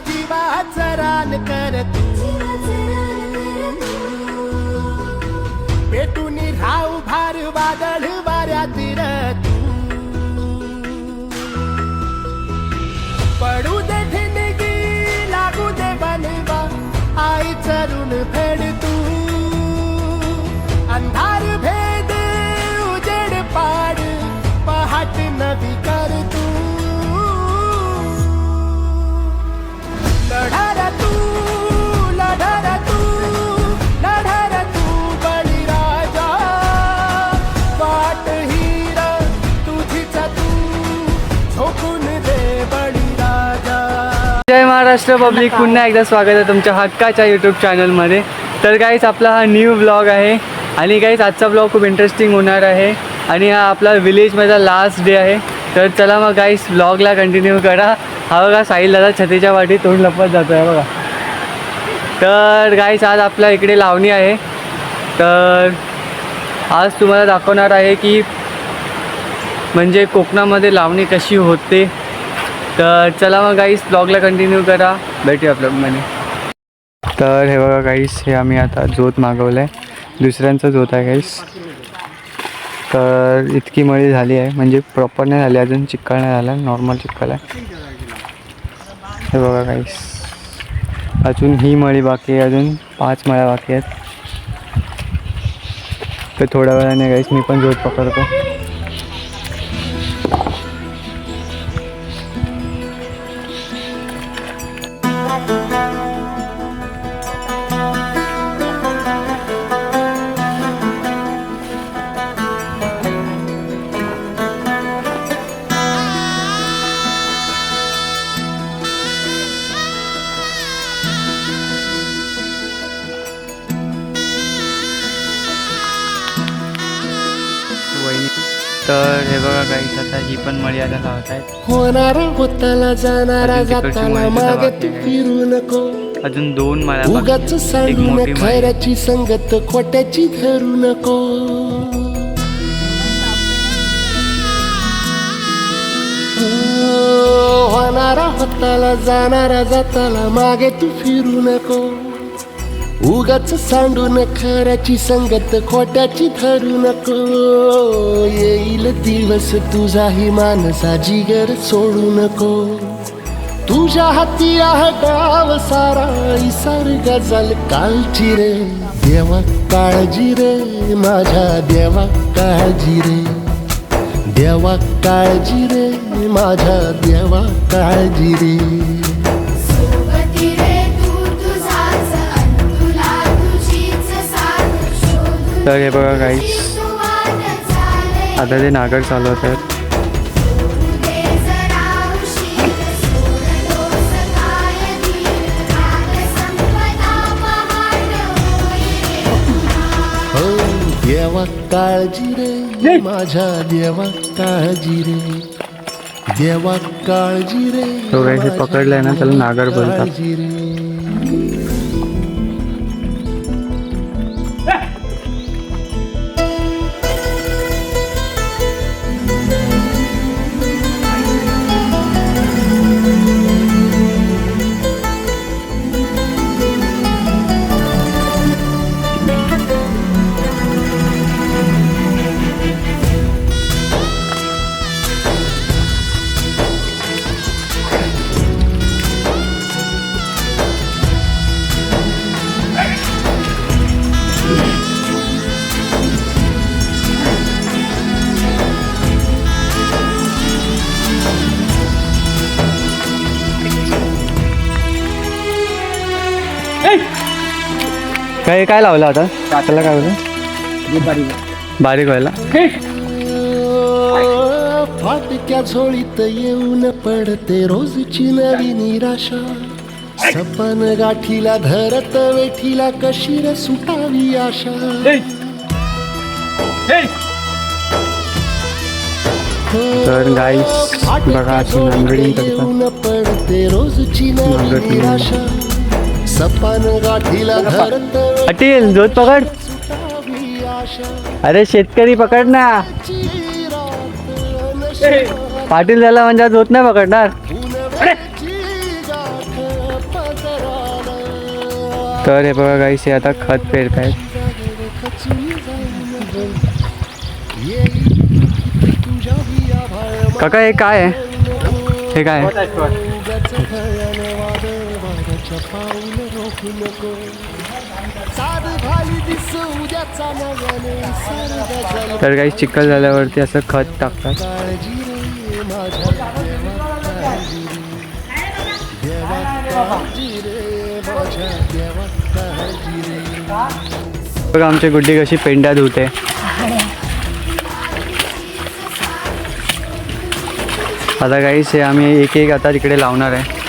जीवाचं रान कर तू mister public पुन्हा एकदा स्वागत आहे तुमच्या हक्काच्या यूट्यूब चॅनलमध्ये तर काहीच आपला हा न्यू ब्लॉग आहे. आणि काहीच आजचा ब्लॉग खूप इंटरेस्टिंग होणार आहे. आणि हा आपला विलेजमधला लास्ट डे आहे. तर चला मग काहीच ब्लॉगला कंटिन्यू करा. हा बघा साहिल दादा छतीच्या वाटी तोंड लपत जातो आहे बघा. तर गाईस आज आपल्या इकडे लावणी आहे. तर आज तुम्हाला दाखवणार आहे की म्हणजे कोकणामध्ये लावणी कशी होते. तर चला मग गाईस ब्लॉगला कंटिन्यू करा. भेटूया ब्लॉगमध्ये तर हे बघा गाईस हे आम्ही आता जोत मागवलं आहे दुसऱ्यांचं जोत आहे गाईस तर इतकी मळी झाली आहे म्हणजे प्रॉपर नाही झाली अजून चिक्कल नाही झाला नॉर्मल चिक्कल आहे. हे बघा गाईस अजून ही मळी बाकी आहे अजून पाच मळ्या बाकी आहेत. तर थोड्या वेळाने गाईस मी पण जोत पकडतो. तर हे बघा गाईस आता ही पण आता लावत आहेत होणारा होताला जाणारा अजून तिकडची जाताना मुलगी मागे तू बाकी आहे. फिरू नको. अजून दोन बाकी उगाच आहेत. एक सांडून मोठी मळी खैराची संगत खोट्याची धरू नको. हो, होणारा होताला जाणारा जाताला मागे तू फिरू नको. उगाच सांडून खऱ्याची संगत खोट्याची ठरू नको. येईल दिवस तुझाही मानसा जिगर सोडू नको. तुझ्या हाती आहे गाव सारा इसार गजल कालची रे. देवा काळजी रे माझ्या देवा काळजी रे. देवा काळजी रे माझ्या देवा काळजी रे. तर हे बघा गाईस चाले आता ते नागर चालवत आहेत हो देवा काळजी रे माझ्या देवा काळजी रे. देवा काळजी रे तो पकडलंय ना, त्याला नागर बोलतात. काय काय लावलं आता? त्याला काय होतं? बारीक व्हायला? फाटक्या झोळीत येऊन पडते रोजची नवी निराशा. सपन गाठीला धरत वेठीला कशी रे सुटावी आशा. तर गाईस बघा अशी नांगरणी करतात. येऊन पडते रोजची नवी. निराशा. सपन गाठीला धरत अटील जोत पकड. अरे शेतकरी पकड ना. पाटील झाला म्हणजे आज होत नाही पकडणार. तर हे बघा गाईस हे आता खत पेरतायत. काका हे काय आहे? हे काय आहे? साध भाली दिसू उद्याचा नव्याने तर काही चिखल झाल्यावरती असं खत टाकतात. काळजी रे माझ्या देवा काळजी रे देवा काळजी रे माझ्या देवा काळजी रे. बघा आमची गुड्डी कशी पेंड्या धुते. आता काहीच हे आम्ही एक एक आता तिकडे लावणार आहे.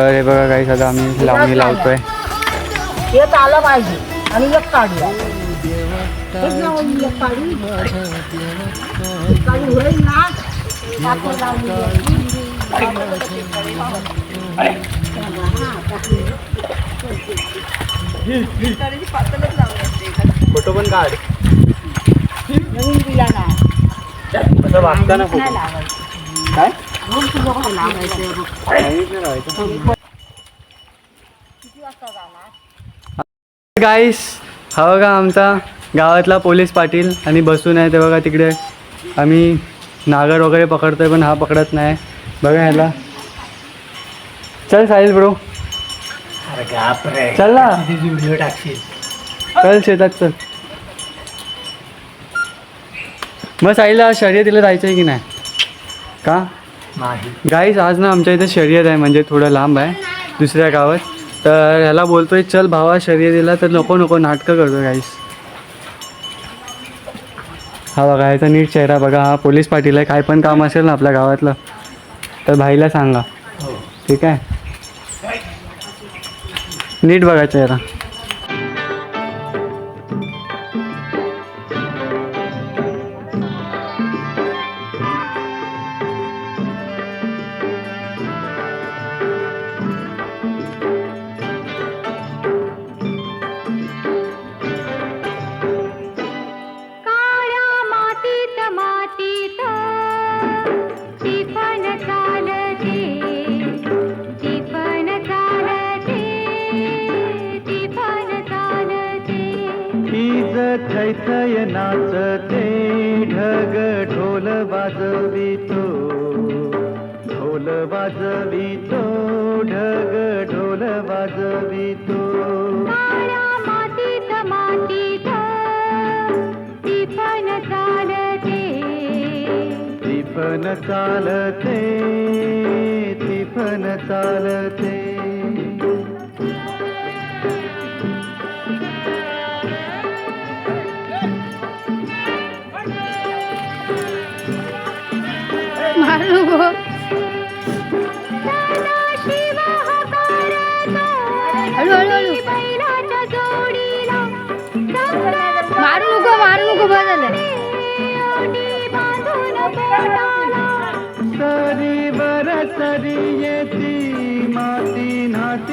तर हे बघा काहीच आता आम्ही लावणी लावतोय. एक आलं पाहिजे. आणि एक काढूया काढू. होईल ना. फोटो पण काढ. नवीन वागताना नाही लावायचं. काय? गाईस हा बघा आमचा गावातला पोलीस पाटील आणि बसून आहे ते बघा तिकडे. आम्ही नागर वगैरे पकडतोय पण हा पकडत नाही. बघा ह्याला. चल साहिल ब्रो चल ना. व्हिडिओ टाकशील. चल शेतात चल. मग साईला शर्यतीला जायचं आहे की नाही? का? नाही. गाईस आज ना आमच्या इथे शर्यत आहे म्हणजे थोडं लांब आहे दुसऱ्या गावात. तर ह्याला बोलतोय चल भावा शर्यतीला तर नको नको नाटकं करतो गाईस हा बघा ह्याचा नीट चेहरा बघा. हा पोलीस पाटील आहे काय पण काम असेल ना आपल्या गावातलं तर भाईला सांगा. ठीक आहे? नीट बघा चेहरा. थैथय नाचते ढग ढोल वाजवितो. ढोल वाजवितो ढग ढोल वाजवितो. काळ्या मातीत मातीत टिपण चालते. तिफन चालते तिफन चालते.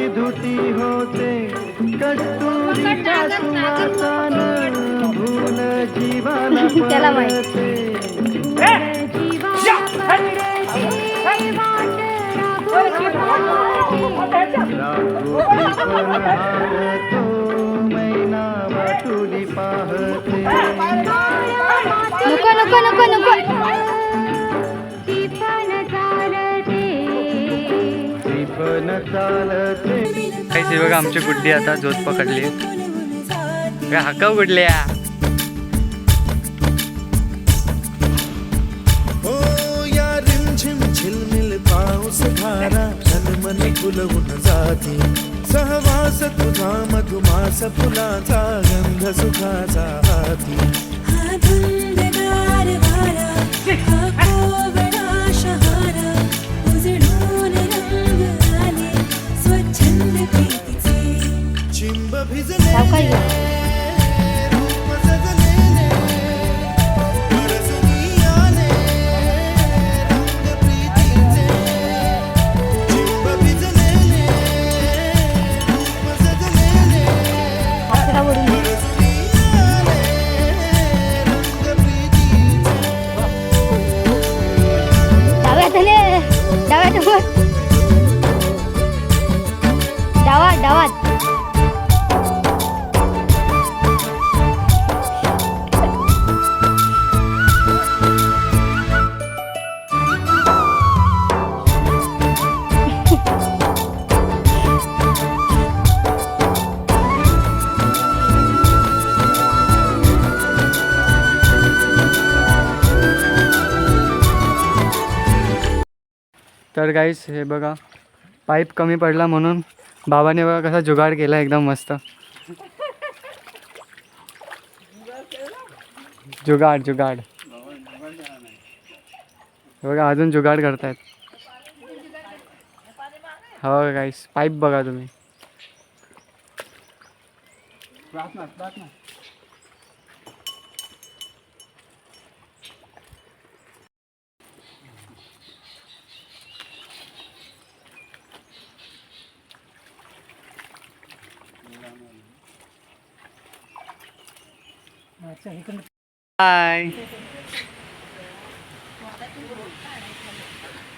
नाती धुती होते कस्तुरीच्या सुवासान भूल जीवाला त्याला माहीत. पळते. राघोबी पण हारतो, मैना वाटुली पाहते नको नको नको नको पण चालते काही बघा आमची गुड्डी आता जोत पकडली. हाका गुडल्या हो या रिमझिम झिलमिल पाऊस धारा मन फुलवून जाते. सहवास तुझा मधुमास फुलाचा गंध सुखाचा हाती. तर गाईस हे बघा. पाईप कमी पडला म्हणून बाबाने बघा कसा जुगाड केला एकदम मस्त. जुगाड जुगाड. बघा अजून जुगाड करतायत. हो गाईस पाईप बघा तुम्ही. हाय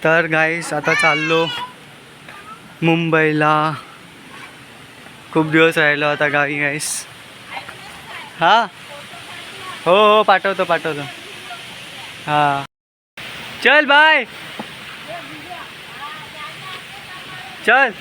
तर गाईस आता चाललो मुंबईला. खूप दिवस राहिलो आता गावी गाईस हा? हो हो पाठवतो पाठवतो. हा. चल बाय चल.